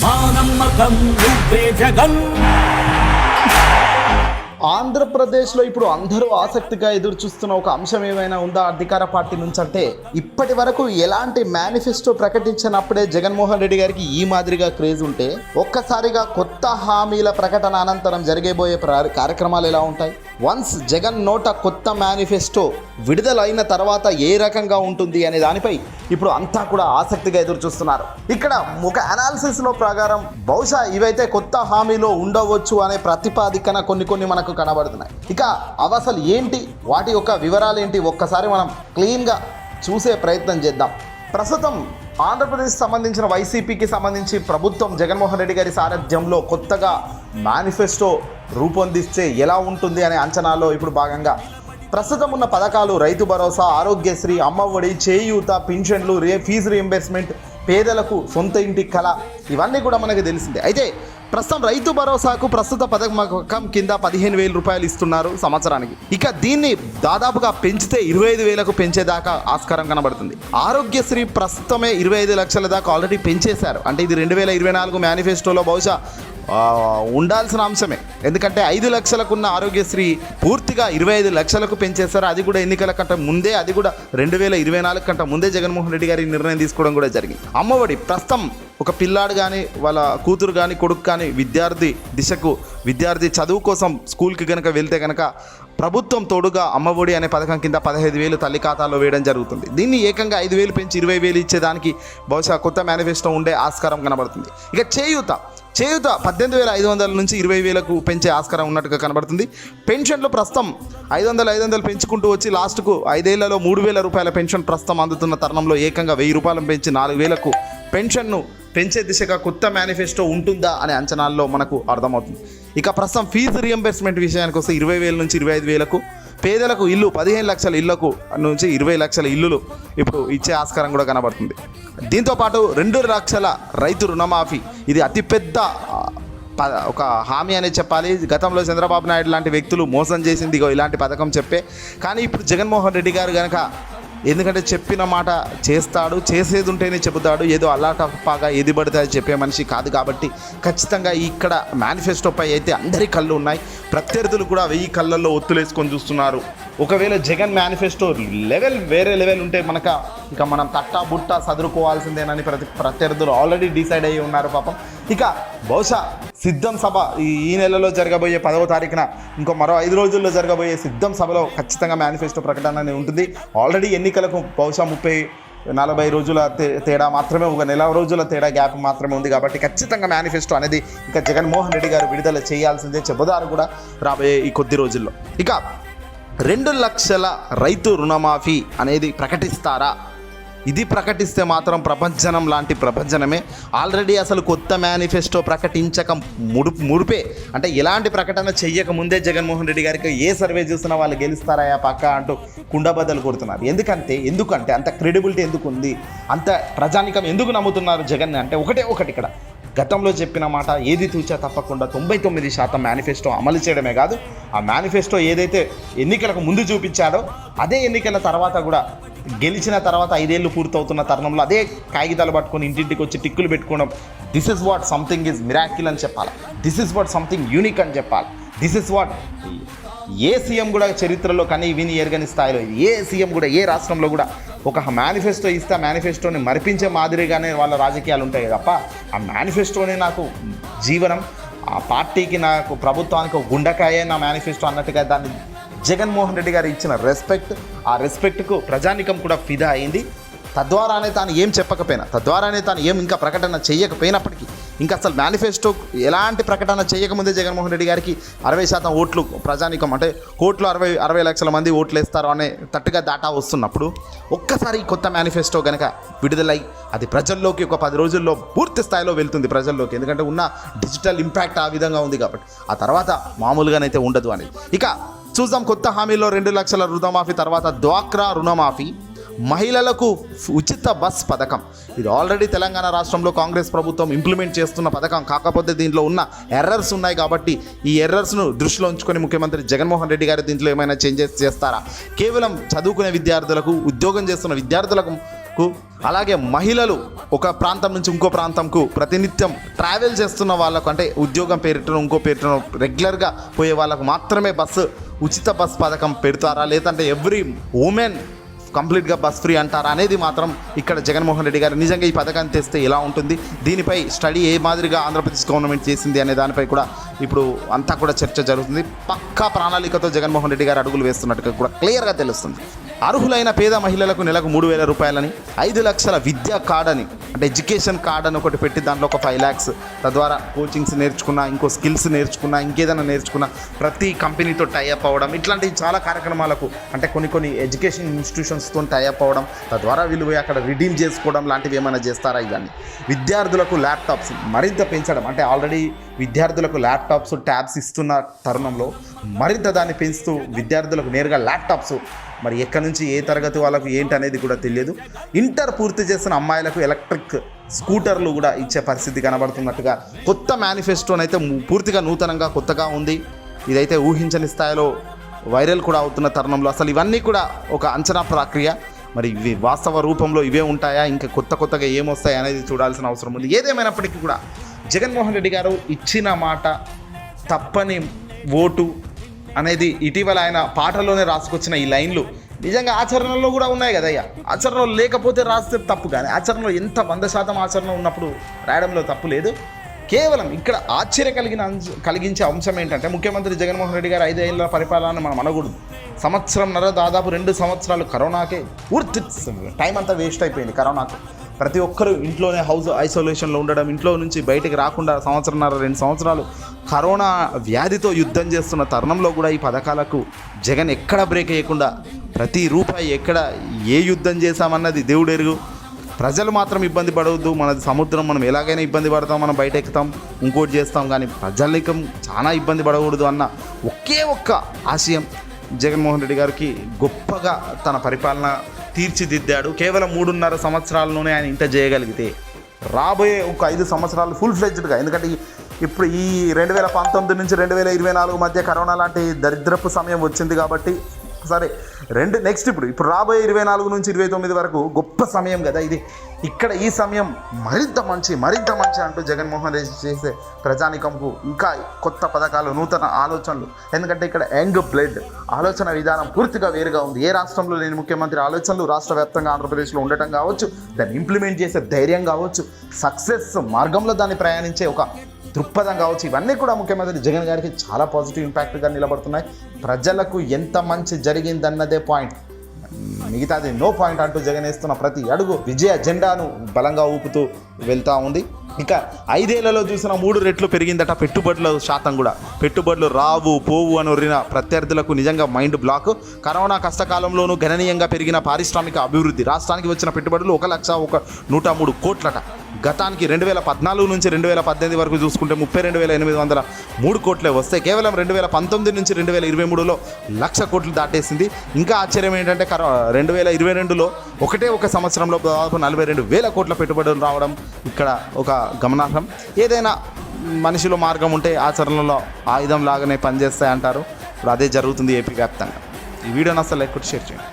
మా నమ్మకం నువ్వే జగన్ ఆంధ్రప్రదేశ్లో ఇప్పుడు అందరూ ఆసక్తిగా ఎదురు చూస్తున్న ఒక అంశం ఏమైనా ఉందా? అధికార పార్టీ నుంచి అంటే ఇప్పటి వరకు ఎలాంటి మేనిఫెస్టో ప్రకటించినప్పుడే జగన్మోహన్ రెడ్డి గారికి ఈ మాదిరిగా క్రేజ్ ఉంటే ఒక్కసారిగా కొత్త హామీల ప్రకటన అనంతరం జరిగేబోయే ప్ర- కార్యక్రమాలు ఎలా ఉంటాయి? వన్స్ జగన్ నోట కొత్త మేనిఫెస్టో విడుదలైన తర్వాత ఏ రకంగా ఉంటుంది అనే దానిపై ఇప్పుడు అంతా కూడా ఆసక్తిగా ఎదురు చూస్తున్నారు ఇక్కడ ఒక అనాలిసిస్లో ప్రకారం బహుశా ఇవైతే కొత్త హామీలో ఉండవచ్చు అనే ప్రతిపాదికన కొన్ని కొన్ని మనకు కనబడుతున్నాయి. ఇక అవసలు ఏంటి? వాటి యొక్క వివరాలు ఏంటి? ఒక్కసారి మనం క్లీన్గా చూసే ప్రయత్నం చేద్దాం. ప్రస్తుతం ఆంధ్రప్రదేశ్ సంబంధించిన వైసీపీకి సంబంధించి ప్రభుత్వం జగన్మోహన్ రెడ్డి గారి సారథ్యంలో కొత్తగా మేనిఫెస్టో రూపొందిస్తే ఎలా ఉంటుంది అనే అంచనాలో ఇప్పుడు భాగంగా ప్రస్తుతం ఉన్న పథకాలు రైతు భరోసా ఆరోగ్యశ్రీ అమ్మఒడి చేయూత పింఛన్లు రే ఫీజు రీఎంబర్స్మెంట్ పేదలకు సొంత ఇంటి కళ ఇవన్నీ కూడా మనకు తెలిసిందే. అయితే ప్రస్తుతం రైతు భరోసాకు ప్రస్తుత పథకం కింద పదిహేను వేల రూపాయలు ఇస్తున్నారు సంవత్సరానికి. ఇక దీన్ని దాదాపుగా పెంచితే ఇరవై ఐదు వేలకు పెంచేదాకా ఆస్కారం కనబడుతుంది. ఆరోగ్యశ్రీ ప్రస్తుతమే ఇరవై ఐదు లక్షల దాకా ఆల్రెడీ పెంచేశారు. అంటే ఇది రెండు వేల ఇరవై నాలుగు మేనిఫెస్టోలో బహుశా ఉండాల్సిన అంశమే. ఎందుకంటే ఐదు లక్షలకున్న ఆరోగ్యశ్రీ పూర్తిగా ఇరవై ఐదు లక్షలకు పెంచేస్తారు అది కూడా ఎన్నికల కంటే ముందే అది కూడా రెండు వేల ఇరవై నాలుగు కంటే ముందే జగన్మోహన్ రెడ్డి గారి నిర్ణయం తీసుకోవడం కూడా జరిగింది. అమ్మఒడి ప్రస్తుతం ఒక పిల్లాడు కానీ వాళ్ళ కూతురు కానీ కొడుకు కానీ విద్యార్థి దిశకు విద్యార్థి చదువు కోసం స్కూల్కి కనుక వెళ్తే కనుక ప్రభుత్వం తోడుగా అమ్మఒడి అనే పథకం కింద పదహైదు వేలు తల్లి ఖాతాలో వేయడం జరుగుతుంది. దీన్ని ఏకంగా ఐదు వేలు పెంచి ఇరవై వేలు ఇచ్చేదానికి బహుశా కొత్త మేనిఫెస్టో ఉండే ఆస్కారం కనబడుతుంది. ఇక చేయూత. చేయూత పద్దెనిమిది వేల ఐదు వందల నుంచి ఇరవై వేలకు పెంచే ఆస్కారం ఉన్నట్టుగా కనబడుతుంది. పెన్షన్లు ప్రస్తుతం ఐదు వందలు ఐదు వందలు పెంచుకుంటూ వచ్చి లాస్ట్కు ఐదేళ్ళలో మూడు వేల రూపాయల పెన్షన్ ప్రస్తుతం అందుతున్న తరుణంలో ఏకంగా వెయ్యి రూపాయలు పెంచి నాలుగు వేలకు పెన్షన్ను పెంచే దిశగా కొత్త మేనిఫెస్టో ఉంటుందా అనే అంచనాల్లో మనకు అర్థమవుతుంది. ఇక ప్రస్తుతం ఫీజు రియంబర్స్మెంట్ విషయానికి వస్తే ఇరవై వేల నుంచి ఇరవై ఐదు వేలకు పేదలకు ఇల్లు పదిహేను లక్షల ఇళ్ళకు నుంచి ఇరవై లక్షల ఇల్లులు ఇప్పుడు ఇచ్చే ఆస్కారం కూడా కనబడుతుంది. దీంతోపాటు రెండు లక్షల రైతు రుణమాఫీ ఇది అతిపెద్ద ఒక హామీ అనే చెప్పాలి. గతంలో చంద్రబాబు నాయుడు లాంటి వ్యక్తులు మోసం చేసింది ఇలాంటి పథకం చెప్పే. కానీ ఇప్పుడు జగన్మోహన్ రెడ్డి గారు కనుక ఎందుకంటే చెప్పిన మాట చేస్తాడు చేసేది ఉంటేనే చెబుతాడు ఏదో అల్లాటప్పాగా ఏది పడితే అది చెప్పే మనిషి కాదు కాబట్టి ఖచ్చితంగా ఇక్కడ మేనిఫెస్టోపై అయితే అందరి కళ్ళు ఉన్నాయి. ప్రత్యర్థులు కూడా వెయ్యి కళ్ళల్లో ఒత్తులేసుకొని చూస్తున్నారు. ఒకవేళ జగన్ మేనిఫెస్టో లెవెల్ వేరే లెవెల్ ఉంటే మనక ఇక మనం తట్టా బుట్ట సదురుకోవాల్సిందేనని ప్రతి ప్రత్యర్థులు ఆల్రెడీ డిసైడ్ అయ్యి ఉన్నారు పాపం. ఇక బహుశా సిద్ధం సభ ఈ నెలలో జరగబోయే పదవ తారీఖున ఇంకో మరో ఐదు రోజుల్లో జరగబోయే సిద్ధం సభలో ఖచ్చితంగా మేనిఫెస్టో ప్రకటన అనేది ఉంటుంది. ఆల్రెడీ ఎన్నికలకు బహుశా ముప్పై నలభై రోజుల తే- తేడా మాత్రమే ఒక నెల రోజుల తేడా గ్యాప్ మాత్రమే ఉంది కాబట్టి ఖచ్చితంగా మేనిఫెస్టో అనేది ఇక జగన్మోహన్ రెడ్డి గారు విడుదల చేయాల్సిందే చెబుదారు కూడా రాబోయే ఈ కొద్ది రోజుల్లో. ఇక రెండు లక్షల రైతు రుణమాఫీ అనేది ప్రకటిస్తారా? ఇది ప్రకటిస్తే మాత్రం ప్రపంచనం లాంటి ప్రపంచనమే. ఆల్రెడీ అసలు కొత్త మేనిఫెస్టో ప్రకటించక ముడు ముడిపే. అంటే ఎలాంటి ప్రకటన చెయ్యక ముందే జగన్మోహన్ రెడ్డి గారికి ఏ సర్వే చూసినా వాళ్ళు గెలుస్తారా పక్క అంటూ కుండబద్దలు కొడుతున్నారు. ఎందుకంటే ఎందుకంటే అంత క్రెడిబిలిటీ ఎందుకు ఉంది? అంత ప్రజానికం ఎందుకు నమ్ముతున్నారు జగన్ అంటే ఒకటే ఒకటి ఇక్కడ. గతంలో చెప్పిన మాట ఏది తూచా తప్పకుండా తొంభై తొమ్మిది శాతం మేనిఫెస్టో అమలు చేయడమే కాదు ఆ మేనిఫెస్టో ఏదైతే ఎన్నికలకు ముందు చూపించాడో అదే ఎన్నికల తర్వాత కూడా గెలిచిన తర్వాత ఐదేళ్ళు పూర్తవుతున్న తరుణంలో అదే కాగితాలు పట్టుకొని ఇంటింటికి వచ్చి టిక్కులు పెట్టుకోవడం. This is what something is miracle అని చెప్పాలి. This is what something unique అని చెప్పాలి. This is what a CM కూడా చరిత్రలో కానీ విని ఎరగని స్థాయిలో ఏ సీఎం కూడా ఏ రాష్ట్రంలో కూడా ఒక మేనిఫెస్టో ఇస్తే ఆ మేనిఫెస్టోని మరిపించే మాదిరిగానే వాళ్ళ రాజకీయాలు ఉంటాయి తప్ప ఆ మేనిఫెస్టోనే నాకు జీవనం ఆ పార్టీకి నాకు ప్రభుత్వానికి గుండకాయే నా మేనిఫెస్టో అన్నట్టుగా దాన్ని జగన్మోహన్ రెడ్డి గారు ఇచ్చిన రెస్పెక్ట్ ఆ రెస్పెక్ట్కు ప్రజానికం కూడా ఫిదా అయింది. తద్వారానే తాను ఏం చెప్పకపోయినా తద్వారానే తాను ఏం ఇంకా ప్రకటన చేయకపోయినప్పటికీ ఇంకా అసలు మేనిఫెస్టో ఎలాంటి ప్రకటన చేయకముందే జగన్మోహన్ రెడ్డి గారికి అరవై శాతం ఓట్లు ప్రజానికం అంటే కోట్లు అరవై అరవై లక్షల మంది ఓట్లు వేస్తారు అనే తట్టుగా దాటా వస్తున్నప్పుడు ఒక్కసారి కొత్త మేనిఫెస్టో కనుక విడుదలై అది ప్రజల్లోకి ఒక పది రోజుల్లో పూర్తి స్థాయిలో వెళ్తుంది ప్రజల్లోకి. ఎందుకంటే ఉన్న డిజిటల్ ఇంపాక్ట్ ఆ విధంగా ఉంది కాబట్టి ఆ తర్వాత మామూలుగానైతే ఉండదు అనేది. ఇక చూద్దాం కొత్త హామీలో రెండు లక్షల రుణమాఫీ తర్వాత డ్వాక్రా రుణమాఫీ. మహిళలకు ఉచిత బస్ పథకం. ఇది ఆల్రెడీ తెలంగాణ రాష్ట్రంలో కాంగ్రెస్ ప్రభుత్వం ఇంప్లిమెంట్ చేస్తున్న పథకం. కాకపోతే దీంట్లో ఉన్న ఎర్రర్స్ ఉన్నాయి కాబట్టి ఈ ఎర్రర్స్ను దృష్టిలో ఉంచుకొని ముఖ్యమంత్రి జగన్మోహన్ రెడ్డి గారు దీంట్లో ఏమైనా చేంజెస్ చేస్తారా? కేవలం చదువుకునే విద్యార్థులకు ఉద్యోగం చేస్తున్న విద్యార్థులకు కు అలాగే మహిళలు ఒక ప్రాంతం నుంచి ఇంకో ప్రాంతంకు ప్రతినిత్యం ట్రావెల్ చేస్తున్న వాళ్ళకు అంటే ఉద్యోగం పేరిటను ఇంకో పేరిటను రెగ్యులర్గా పోయే వాళ్ళకు మాత్రమే బస్సు ఉచిత బస్ పథకం పెడతారా? లేదంటే ఎవ్రీ ఉమెన్ కంప్లీట్గా బస్ ఫ్రీ అంటారా? అనేది మాత్రం ఇక్కడ జగన్మోహన్ రెడ్డి గారు నిజంగా ఈ పథకాన్ని తెస్తే ఎలా ఉంటుంది? దీనిపై స్టడీ ఏ మాదిరిగా ఆంధ్రప్రదేశ్ గవర్నమెంట్ చేసింది అనే దానిపై కూడా ఇప్పుడు అంతా కూడా చర్చ జరుగుతుంది. పక్కా ప్రణాళికతో జగన్మోహన్ రెడ్డి గారు అడుగులు వేస్తున్నట్టుగా కూడా క్లియర్గా తెలుస్తుంది. అర్హులైన పేద మహిళలకు నెలకు మూడు వేల రూపాయలని ఐదు లక్షల విద్యా కార్డ్ అని అంటే ఎడ్యుకేషన్ కార్డ్ అని ఒకటి పెట్టి దాంట్లో ఒక ఫైవ్ ల్యాక్స్ తద్వారా కోచింగ్స్ నేర్చుకున్నా ఇంకో స్కిల్స్ నేర్చుకున్నా ఇంకేదైనా నేర్చుకున్నా ప్రతి కంపెనీతో టైఅప్ అవ్వడం ఇట్లాంటి చాలా కార్యక్రమాలకు అంటే కొన్ని కొన్ని ఎడ్యుకేషన్ ఇన్స్టిట్యూషన్స్తో టైఅప్ అవ్వడం తద్వారా వీళ్ళు పోయి అక్కడ రిడీమ్ చేసుకోవడం లాంటివి ఏమైనా చేస్తారా ఇవన్నీ? విద్యార్థులకు ల్యాప్టాప్స్ మరింత పెంచడం అంటే ఆల్రెడీ విద్యార్థులకు ల్యాప్టాప్స్ ట్యాబ్స్ ఇస్తున్న తరుణంలో మరింత దాన్ని పెంచుతూ విద్యార్థులకు నేరుగా ల్యాప్టాప్స్ మరి ఎక్కడి నుంచి ఏ తరగతి వాళ్ళకు ఏంటి అనేది కూడా తెలియదు. ఇంటర్ పూర్తి చేసిన అమ్మాయిలకు ఎలక్ట్రిక్ స్కూటర్లు కూడా ఇచ్చే పరిస్థితి కనబడుతున్నట్టుగా కొత్త మేనిఫెస్టోనైతే పూర్తిగా నూతనంగా కొత్తగా ఉంది. ఇదైతే ఊహించని స్థాయిలో వైరల్ కూడా అవుతున్న తరుణంలో అసలు ఇవన్నీ కూడా ఒక అంచనా ప్రక్రియ. మరి ఇవి వాస్తవ రూపంలో ఇవే ఉంటాయా? ఇంకా కొత్త కొత్తగా ఏమొస్తాయి అనేది చూడాల్సిన అవసరం ఉంది. ఏదేమైనప్పటికీ కూడా జగన్మోహన్ రెడ్డి గారు ఇచ్చిన మాట తప్పని ఓటు అనేది ఇటీవల ఆయన పాటలోనే రాసుకొచ్చిన ఈ లైన్లు. నిజంగా ఆచరణలో కూడా ఉన్నాయి కదయ్యా ఆచరణలో లేకపోతే రాస్తే తప్పు కానీ ఆచరణలో ఎంత వంద శాతం ఆచరణ ఉన్నప్పుడు రాయడంలో తప్పు లేదు. కేవలం ఇక్కడ ఆశ్చర్య కలిగిన కలిగించే అంశం ఏంటంటే ముఖ్యమంత్రి జగన్మోహన్ రెడ్డి గారు ఐదేళ్ళ పరిపాలన మనం అనకూడదు. సంవత్సరంన్నర దాదాపు రెండు సంవత్సరాలు కరోనాకే పూర్తి టైం అంతా వేస్ట్ అయిపోయింది కరోనాకు. ప్రతి ఒక్కరు ఇంట్లోనే హౌస్ ఐసోలేషన్లో ఉండడం ఇంట్లో నుంచి బయటికి రాకుండా సంవత్సరంన్నర రెండు సంవత్సరాలు కరోనా వ్యాధితో యుద్ధం చేస్తున్న తరుణంలో కూడా ఈ పథకాలకు జగన్ ఎక్కడ బ్రేక్ వేయకుండా ప్రతి రూపాయి ఎక్కడ ఏ యుద్ధం చేశామన్నది దేవుడు ఎరుగు ప్రజలు మాత్రం ఇబ్బంది పడవద్దు మనది సముద్రం మనం ఎలాగైనా ఇబ్బంది పడతాం మనం బయట ఎక్కుతాం ఇంకోటి చేస్తాం కానీ ప్రజలకం చాలా ఇబ్బంది పడకూడదు అన్న ఒకే ఒక్క ఆశయం జగన్మోహన్ రెడ్డి గారికి గొప్పగా తన పరిపాలన తీర్చిదిద్దాడు. కేవలం మూడున్నర సంవత్సరాల్లోనే ఆయన ఇంత చేయగలిగితే రాబోయే ఒక ఐదు సంవత్సరాలు ఫుల్ ఫ్లెడ్జ్డ్గా ఎందుకంటే ఇప్పుడు ఈ రెండు వేల పంతొమ్మిది నుంచి రెండు వేల ఇరవై నాలుగు మధ్య కరోనా లాంటి దరిద్రపు సమయం వచ్చింది కాబట్టి సరే రెండు నెక్స్ట్ ఇప్పుడు ఇప్పుడు రాబోయే ఇరవై నాలుగు నుంచి ఇరవై తొమ్మిది వరకు గొప్ప సమయం కదా ఇది. ఇక్కడ ఈ సమయం మరింత మంచి మరింత మంచి అంటూ జగన్మోహన్ రెడ్డి చేసే ప్రజానికంకు ఇంకా కొత్త పథకాలు నూతన ఆలోచనలు. ఎందుకంటే ఇక్కడ యంగ్ బ్లడ్ ఆలోచన విధానం పూర్తిగా వేరుగా ఉంది. ఏ రాష్ట్రంలో లేని ముఖ్యమంత్రి ఆలోచనలు రాష్ట్ర వ్యాప్తంగా ఆంధ్రప్రదేశ్లో ఉండటం కావచ్చు దాన్ని ఇంప్లిమెంట్ చేసే ధైర్యం కావచ్చు సక్సెస్ మార్గంలో దాన్ని ప్రయాణించే ఒక దృక్పథం కావచ్చు. ఇవన్నీ కూడా ముఖ్యమంత్రి జగన్ గారికి చాలా పాజిటివ్ ఇంపాక్ట్గా నిలబడుతున్నాయి. ప్రజలకు ఎంత మంచి జరిగిందన్నదే పాయింట్ మిగతాది నో పాయింట్ అంటూ జగన్ వేస్తున్న ప్రతి అడుగు విజయ జెండాను బలంగా ఊపుతూ వెళ్తూ ఉంది. ఇంకా ఐదేళ్ళలో చూసిన మూడు రెట్లు పెరిగిందట పెట్టుబడుల శాతం కూడా. పెట్టుబడులు రావు పోవు అని ఉరిన ప్రత్యర్థులకు నిజంగా మైండ్ బ్లాక్ కరోనా కష్టకాలంలోనూ గణనీయంగా పెరిగిన పారిశ్రామిక అభివృద్ధి. రాష్ట్రానికి వచ్చిన పెట్టుబడులు ఒక లక్ష ఒక నూట మూడు కోట్లట. గతానికి రెండు వేల పద్నాలుగు నుంచి రెండు వేల పద్దెనిమిది వరకు చూసుకుంటే ముప్పై రెండు వేల ఎనిమిది వందల మూడు కోట్లే వస్తే కేవలం రెండు వేల పంతొమ్మిది నుంచి రెండు వేల ఇరవై మూడులో లక్ష కోట్లు దాటేసింది. ఇంకా ఆశ్చర్యం ఏంటంటే కరో రెండు వేల ఇరవై రెండులో ఒకటే ఒక సంవత్సరంలో దాదాపు నలభై రెండు వేల కోట్ల పెట్టుబడులు రావడం ఇక్కడ ఒక గమనార్హం. ఏదైనా మనిషిలో మార్గం ఉంటే ఆచరణలో ఆయుధం లాగానే పనిచేస్తాయి అంటారు ఇప్పుడు అదే జరుగుతుంది ఏపీ వ్యాప్తంగా. ఈ వీడియోని అసలు ఎక్కువ షేర్ చేయండి.